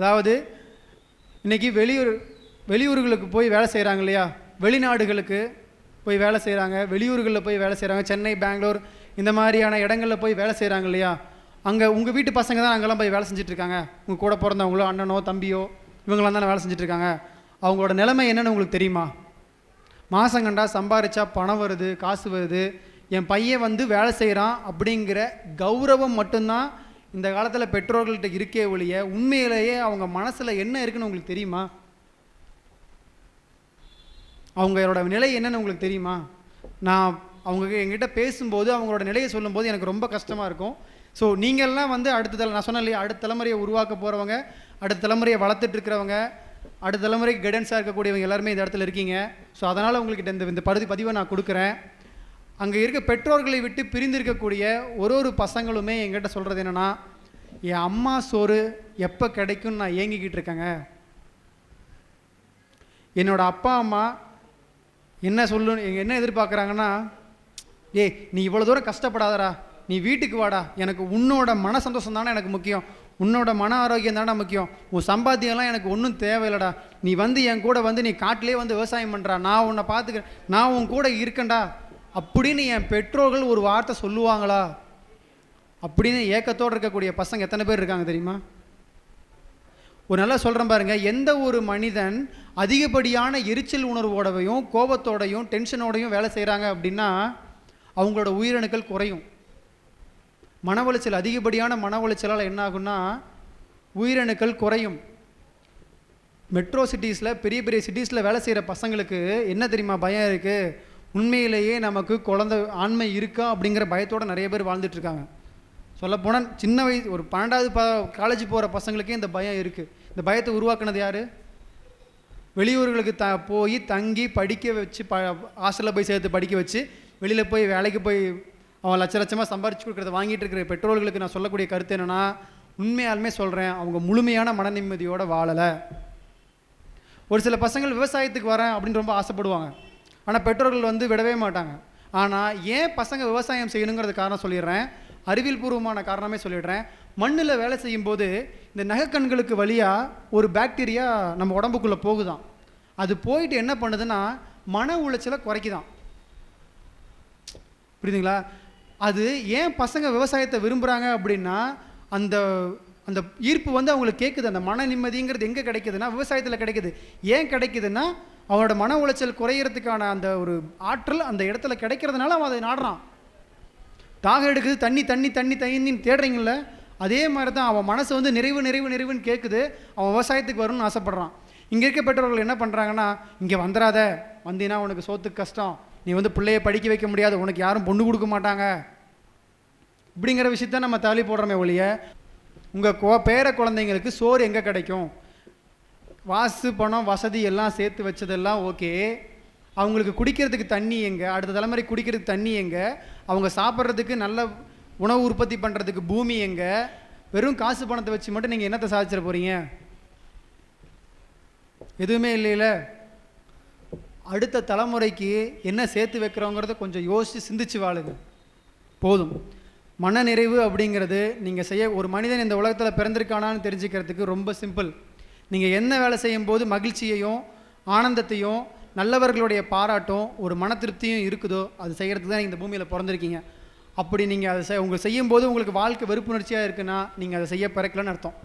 அதாவது இன்றைக்கி வெளியூர் வெளியூர்களுக்கு போய் வேலை செய்கிறாங்க இல்லையா? வெளிநாடுகளுக்கு போய் வேலை செய்கிறாங்க வெளியூர்களில் போய் வேலை செய்கிறாங்க சென்னை பெங்களூர் இந்த மாதிரியான இடங்களில் போய் வேலை செய்கிறாங்க இல்லையா? அங்கே உங்கள் வீட்டு பசங்க தான் அங்கெல்லாம் போய் வேலை செஞ்சிட்ருக்காங்க உங்கள் கூட பிறந்தவங்களோ அண்ணனோ தம்பியோ இவங்களாம் தானே வேலை செஞ்சிட்ருக்காங்க அவங்களோட நிலைமை என்னன்னு உங்களுக்கு தெரியுமா? மாதம் கண்டா சம்பாரிச்சா பணம் வருது காசு வருது. என் பையன் வந்து வேலை செய்கிறான் அப்படிங்கிற கௌரவம் மட்டும்தான் இந்த காலத்தில் பெற்றோர்கள்ட்ட இருக்கே ஒழிய உண்மையிலேயே அவங்க மனசில் என்ன இருக்குன்னு உங்களுக்கு தெரியுமா? அவங்களோட நிலை என்னன்னு உங்களுக்கு தெரியுமா? நான் அவங்க என்கிட்ட பேசும்போது அவங்களோட நிலையை சொல்லும்போது எனக்கு ரொம்ப கஷ்டமாக இருக்கும். ஸோ நீங்கள்லாம் வந்து அடுத்த தலை நான் சொன்னேன் இல்லையா அடுத்த தலைமுறையை உருவாக்க போகிறவங்க அடுத்த தலைமுறையை வளர்த்துட்டு இருக்கிறவங்க அடுத்த தலைமுறைக்கு கைடன்ஸாக இருக்கக்கூடியவங்க எல்லாருமே இந்த இடத்துல இருக்கீங்க. ஸோ அதனால் உங்களுக்கு இந்த இந்த பருதி பதிவை நான் கொடுக்குறேன். அங்கே இருக்க பெற்றோர்களை விட்டு பிரிந்து இருக்கக்கூடிய ஒரு ஒரு பசங்களுமே என்கிட்ட சொல்கிறது என்னென்னா என் அம்மா சோறு எப்போ கிடைக்கும்னு நான் ஏங்கிக்கிட்டு இருக்கேங்க. என்னோட அப்பா அம்மா என்ன சொல்லு என்ன எதிர்பார்க்குறாங்கன்னா ஏய் நீ இவ்வளோ தூரம் கஷ்டப்படாதடா. நீ வீட்டுக்கு வாடா. எனக்கு உன்னோட மன சந்தோஷம் தானே எனக்கு முக்கியம். உன்னோட மன ஆரோக்கியம் தானே முக்கியம். உன் சம்பாத்தியம்லாம் எனக்கு ஒன்றும் தேவையில்லடா. நீ வந்து என் கூட வந்து நீ காட்டிலே வந்து விவசாயம் பண்ணுறா நான் உன்னை பார்த்துக்கிறேன் நான் உன் கூட இருக்கேன்டா. அப்படின்னு என் பெற்றோர்கள் ஒரு வார்த்தை சொல்லுவாங்களா? அப்படின்னு ஏக்கத்தோடு இருக்கக்கூடிய பசங்க எத்தனை பேர் இருக்காங்க தெரியுமா? ஒரு நல்லா சொல்கிறேன் பாருங்கள் எந்த ஒரு மனிதன் அதிகப்படியான எரிச்சல் உணர்வோடவையும் கோபத்தோடையும் டென்ஷனோடையும் வேலை செய்கிறாங்க அப்படின்னா அவங்களோட உயிரணுக்கள் குறையும். மன உளைச்சல் அதிகப்படியான மன உளைச்சலால் என்ன ஆகும்னா உயிரணுக்கள் குறையும். மெட்ரோ சிட்டிஸில் பெரிய பெரிய சிட்டிஸில் வேலை செய்கிற பசங்களுக்கு என்ன தெரியுமா பயம் இருக்குது உண்மையிலேயே நமக்கு குழந்தை ஆண்மை இருக்கா அப்படிங்கிற பயத்தோடு நிறைய பேர் வாழ்ந்துட்டு இருக்காங்க சொல்லப்போனால் சின்ன வயசு ஒரு பன்னெண்டாவது ப காலேஜ் போகிற பசங்களுக்கே இந்த பயம் இருக்குது இந்த பயத்தை உருவாக்குனது யார்? வெளியூர்களுக்கு த போய் தங்கி படிக்க வச்சு ப ஹாஸ்டலில் போய் சேர்த்து படிக்க வச்சு வெளியில் போய் வேலைக்கு போய் அவன் லட்ச லட்சமாக சம்பாரிச்சு கொடுக்குறத வாங்கிட்டு இருக்கிற பெற்றோர்களுக்கு நான் சொல்லக்கூடிய கருத்து என்னென்னா உண்மையாலுமே சொல்கிறேன் அவங்க முழுமையான மன நிம்மதியோடு வாழலை. ஒரு சில பசங்கள் விவசாயத்துக்கு வரேன் அப்படின்னு ரொம்ப ஆசைப்படுவாங்க. ஆனால் பெற்றோர்கள் வந்து விடவே மாட்டாங்க. ஆனால் ஏன் பசங்க விவசாயம் செய்யணுங்கிறது காரணம் சொல்லிடுறேன். அறிவியல் பூர்வமான காரணமே சொல்லிடுறேன். மண்ணில் வேலை செய்யும்போது இந்த நகைக்கண்களுக்கு வழியாக ஒரு பாக்டீரியா நம்ம உடம்புக்குள்ளே போகுதான். அது போயிட்டு என்ன பண்ணுதுன்னா மன உளைச்சலை குறைக்குதான். புரியுதுங்களா? அது ஏன் பசங்க விவசாயத்தை விரும்புகிறாங்க அப்படின்னா அந்த அந்த ஈர்ப்பு வந்து அவங்களுக்கு கேட்குது அந்த மன நிம்மதிங்கிறது எங்கே கிடைக்குதுன்னா விவசாயத்தில் கிடைக்குது. ஏன் கிடைக்குதுன்னா அவனோட மன உளைச்சல் குறையிறதுக்கான அந்த ஒரு ஆற்றல் அந்த இடத்துல கிடைக்கிறதுனால அவன் அதை நாடுறான். தாகம் எடுக்குது தண்ணி தண்ணி தண்ணி தண்ணின்னு தேடுறீங்கள அதே மாதிரி தான் அவன் மனசு வந்து நிறைவு நிறைவு நிறைவுன்னு கேட்குது அவன் விவசாயத்துக்கு வரணும்னு ஆசைப்பட்றான். இங்கே இருக்க பெற்றோர்கள் என்ன பண்ணுறாங்கன்னா இங்கே வந்துடாத வந்தீங்கன்னா உனக்கு சோத்துக்கு கஷ்டம். நீ வந்து பிள்ளைய படிக்க வைக்க முடியாது. உனக்கு யாரும் பொண்ணு கொடுக்க மாட்டாங்க. இப்படிங்கிற விஷயத்த நம்ம தள்ளி போடுறோமே ஒழிய உங்கள் கோ பேர குழந்தைங்களுக்கு சோறு எங்கே கிடைக்கும்? வாசு பணம் வசதி எல்லாம் சேர்த்து வச்சதெல்லாம் ஓகே. அவங்களுக்கு குடிக்கிறதுக்கு தண்ணி எங்கே? அடுத்த தலைமுறை குடிக்கிறதுக்கு தண்ணி எங்கே? அவங்க சாப்பிட்றதுக்கு நல்ல உணவு உற்பத்தி பண்ணுறதுக்கு பூமி எங்கே? வெறும் காசு பணத்தை வச்சு மட்டும் நீங்கள் என்னத்தை சாதிச்சிட போகிறீங்க எதுவுமே இல்லைல்ல அடுத்த தலைமுறைக்கு என்ன சேர்த்து வைக்கிறோங்கிறத கொஞ்சம் யோசித்து சிந்திச்சு வாழுங்க. போதும். மனநிறைவு அப்படிங்கிறது நீங்கள் செய்ய ஒரு மனிதன் இந்த உலகத்தில் பிறந்திருக்கானான்னு தெரிஞ்சுக்கிறதுக்கு ரொம்ப சிம்பிள் நீங்கள் என்ன வேலை செய்யும்போது மகிழ்ச்சியையும் ஆனந்தத்தையும் நல்லவர்களுடைய பாராட்டும் ஒரு மன திருப்தியும் இருக்குதோ அது செய்கிறதுக்கு தான் இந்த பூமியில் பிறந்திருக்கீங்க. அப்படி நீங்கள் அதை செய் உங்களுக்கு செய்யும்போது உங்களுக்கு வாழ்க்கை வெறுப்புணர்ச்சியாக இருக்குன்னா நீங்கள் அதை செய்ய பிறக்கலன்னு அர்த்தம்.